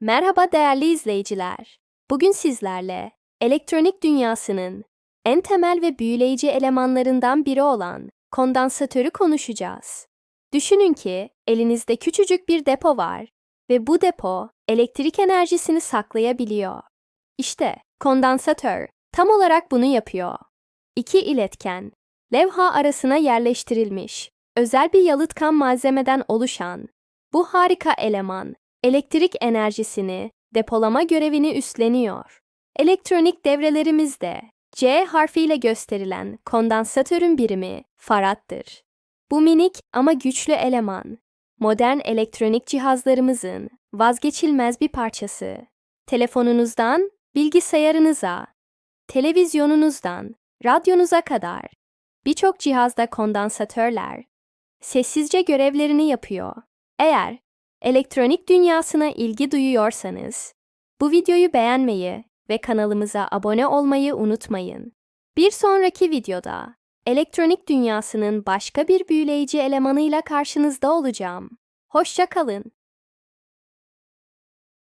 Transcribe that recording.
Merhaba değerli izleyiciler. Bugün sizlerle elektronik dünyasının en temel ve büyüleyici elemanlarından biri olan kondansatörü konuşacağız. Düşünün ki elinizde küçücük bir depo var ve bu depo elektrik enerjisini saklayabiliyor. İşte kondansatör tam olarak bunu yapıyor. İki iletken, levha arasına yerleştirilmiş, özel bir yalıtkan malzemeden oluşan bu harika eleman elektrik enerjisini depolama görevini üstleniyor. Elektronik devrelerimizde C harfiyle gösterilen kondansatörün birimi farattır. Bu minik ama güçlü eleman, modern elektronik cihazlarımızın vazgeçilmez bir parçası. Telefonunuzdan bilgisayarınıza, televizyonunuzdan radyonuza kadar birçok cihazda kondansatörler sessizce görevlerini yapıyor. Eğer elektronik dünyasına ilgi duyuyorsanız bu videoyu beğenmeyi ve kanalımıza abone olmayı unutmayın. Bir sonraki videoda elektronik dünyasının başka bir büyüleyici elemanıyla karşınızda olacağım. Hoşça kalın.